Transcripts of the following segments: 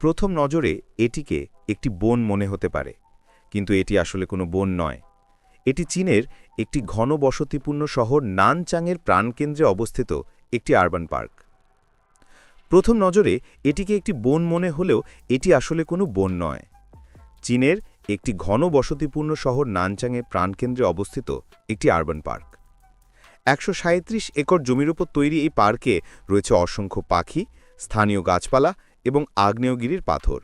প্রথম নজরে এটিকে একটি বন মনে হতে পারে, কিন্তু এটি আসলে কোনো বন নয়। এটি চীনের একটি ঘন বসতিপূর্ণ শহর নানচাংয়ের প্রাণকেন্দ্রে অবস্থিত একটি আরবান পার্ক। প্রথম নজরে এটিকে একটি বন মনে হলেও এটি আসলে কোনো বন নয়। চীনের একটি ঘন বসতিপূর্ণ শহর নানচাংয়ের প্রাণকেন্দ্রে অবস্থিত একটি আরবান পার্ক। একশো সাঁইত্রিশ একর জমির উপর তৈরি এই পার্কে রয়েছে অসংখ্য পাখি, স্থানীয় গাছপালা এবং আগ্নেয়গিরির পাথর।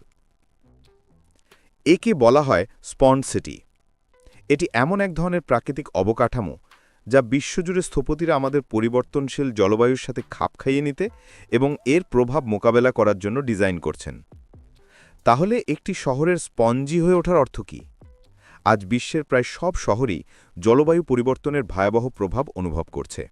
একে বলা হয় স্পন্ড সিটি। এটি এমন এক ধরনের প্রাকৃতিক অবকাঠামো যা বিশ্বজুড়ে স্থপতিরা আমাদের পরিবর্তনশীল জলবায়ুর সাথে খাপ খাইয়ে নিতে এবং এর প্রভাব মোকাবেলা করার জন্য ডিজাইন করছেন। তাহলে একটি শহরের স্পঞ্জি হয়ে ওঠার অর্থ কী? আজ বিশ্বের প্রায় সব শহরই জলবায়ু পরিবর্তনের ভয়াবহ প্রভাব অনুভব করছে।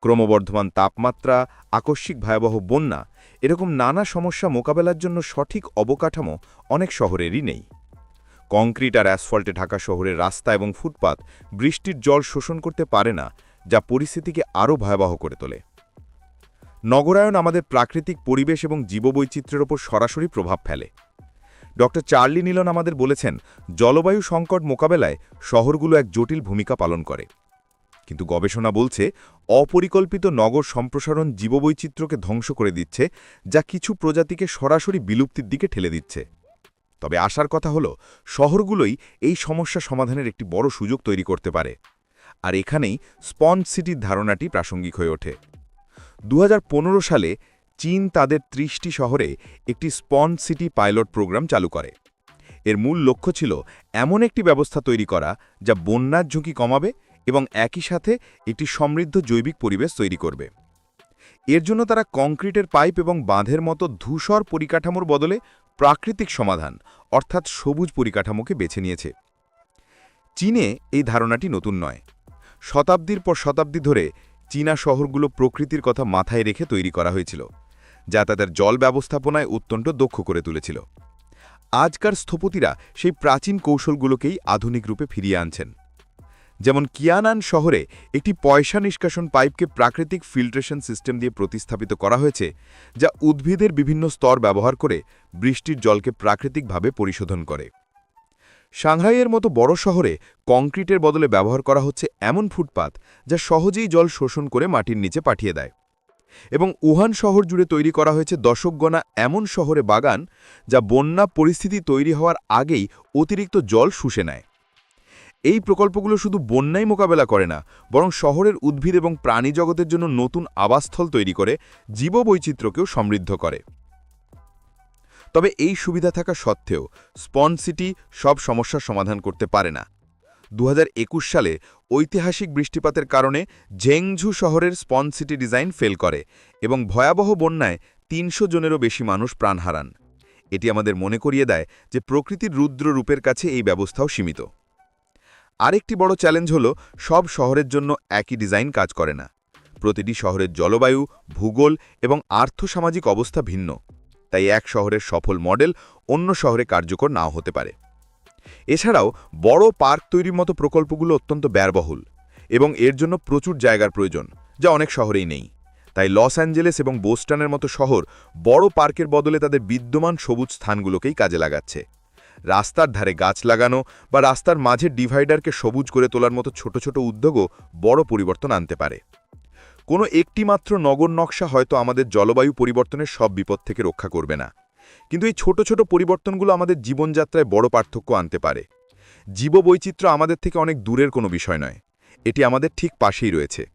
ক্রমবর্ধমান তাপমাত্রা, আকস্মিক ভয়াবহ বন্যা এরকম নানা সমস্যা মোকাবেলার জন্য সঠিক অবকাঠামো অনেক শহরেরই নেই। কংক্রিট আর অ্যাসফল্টে ঢাকা শহরের রাস্তা এবং ফুটপাত বৃষ্টির জল শোষণ করতে পারে না, যা পরিস্থিতিকে আরও ভয়াবহ করে তোলে। নগরায়ন আমাদের প্রাকৃতিক পরিবেশ এবং জীববৈচিত্র্যের ওপর সরাসরি প্রভাব ফেলে। ড. চার্লি নীলন আমাদের বলেছেন, জলবায়ু সংকট মোকাবেলায় শহরগুলো এক জটিল ভূমিকা পালন করে। কিন্তু গবেষণা বলছে অপরিকল্পিত নগর সম্প্রসারণ জীববৈচিত্র্যকে ধ্বংস করে দিচ্ছে, যা কিছু প্রজাতিকে সরাসরি বিলুপ্তির দিকে ঠেলে দিচ্ছে। তবে আসার কথা হলো, শহরগুলোই এই সমস্যা সমাধানের একটি বড় সুযোগ তৈরি করতে পারে। আর এখানেই স্পঞ্জ সিটির ধারণাটি প্রাসঙ্গিক হয়ে ওঠে। দু হাজার পনেরো সালে চীন তাদের ত্রিশটি শহরে একটি স্পঞ্জ সিটি পাইলট প্রোগ্রাম চালু করে। এর মূল লক্ষ্য ছিল এমন একটি ব্যবস্থা তৈরি করা, যা বন্যার ঝুঁকি কমাবে এবং একই সাথে একটি সমৃদ্ধ জৈবিক পরিবেশ তৈরি করবে। এর জন্য তারা কংক্রিটের পাইপ এবং বাঁধের মতো ধূসর পরিকাঠামোর বদলে প্রাকৃতিক সমাধান, অর্থাৎ সবুজ পরিকাঠামোকে বেছে নিয়েছে। চীনে এই ধারণাটি নতুন নয়। শতাব্দীর পর শতাব্দী ধরে চীনা শহরগুলো প্রকৃতির কথা মাথায় রেখে তৈরি করা হয়েছিল, যা তাদের জল ব্যবস্থাপনায় অত্যন্ত দক্ষ করে তুলেছিল। আজকার স্থপতিরা সেই প্রাচীন কৌশলগুলোকেই আধুনিক রূপে ফিরিয়ে আনছেন। যেমন কিয়ানান শহরে একটি পয়সা নিষ্কাশন পাইপকে প্রাকৃতিক ফিল্ট্রেশন সিস্টেম দিয়ে প্রতিস্থাপিত করা হয়েছে, যা উদ্ভিদের বিভিন্ন স্তর ব্যবহার করে বৃষ্টির জলকে প্রাকৃতিকভাবে পরিশোধন করে। সাংহাইয়ের মতো বড় শহরে কংক্রিটের বদলে ব্যবহার করা হচ্ছে এমন ফুটপাত যা সহজেই জল শোষণ করে মাটির নিচে পাঠিয়ে দেয়। এবং উহান শহর জুড়ে তৈরি করা হয়েছে দশকগণা এমন শহরে বাগান যা বন্যা পরিস্থিতি তৈরি হওয়ার আগেই অতিরিক্ত জল শুষে নেয়। এই প্রকল্পগুলো শুধু বন্যাই মোকাবেলা করে না, বরং শহরের উদ্ভিদ এবং প্রাণী জগতের জন্য নতুন আবাসস্থল তৈরি করে, জীববৈচিত্র্যকেও সমৃদ্ধ করে। তবে এই সুবিধা থাকা সত্ত্বেও স্পন সিটি সব সমস্যার সমাধান করতে পারে না। দু হাজার একুশ সালে ঐতিহাসিক বৃষ্টিপাতের কারণে ঝেংঝু শহরের স্পন সিটি ডিজাইন ফেল করে এবং ভয়াবহ বন্যায় তিনশো জনেরও বেশি মানুষ প্রাণ হারান। এটি আমাদের মনে করিয়ে দেয় যে প্রকৃতির রুদ্র রূপের কাছে এই ব্যবস্থাও সীমিত। আরেকটি বড় চ্যালেঞ্জ হল, সব শহরের জন্য একই ডিজাইন কাজ করে না। প্রতিটি শহরের জলবায়ু, ভূগোল এবং আর্থসামাজিক অবস্থা ভিন্ন। তাই এক শহরের সফল মডেল অন্য শহরে কার্যকর নাও হতে পারে। এছাড়াও, বড় পার্ক তৈরির মতো প্রকল্পগুলো অত্যন্ত ব্যয়বহুল এবং এর জন্য প্রচুর জায়গার প্রয়োজন, যা অনেক শহরেই নেই। তাই লস অ্যাঞ্জেলেস এবং বোস্টনের মতো শহর বড় পার্কের বদলে তাদের বিদ্যমান সবুজ স্থানগুলোকেই কাজে লাগাচ্ছে। রাস্তার ধারে গাছ লাগানো বা রাস্তার মাঝে ডিভাইডারকে সবুজ করে তোলার মতো ছোট ছোট উদ্যোগও বড় পরিবর্তন আনতে পারে। কোনো একটি মাত্র নগর নকশা হয়তো আমাদের জলবায়ু পরিবর্তনের সব বিপদ থেকে রক্ষা করবে না। কিন্তু এই ছোট ছোট পরিবর্তনগুলো আমাদের জীবনযাত্রায় বড় পার্থক্য আনতে পারে। জীববৈচিত্র্য আমাদের থেকে অনেক দূরের কোনো বিষয় নয়। এটি আমাদের ঠিক পাশেই রয়েছে।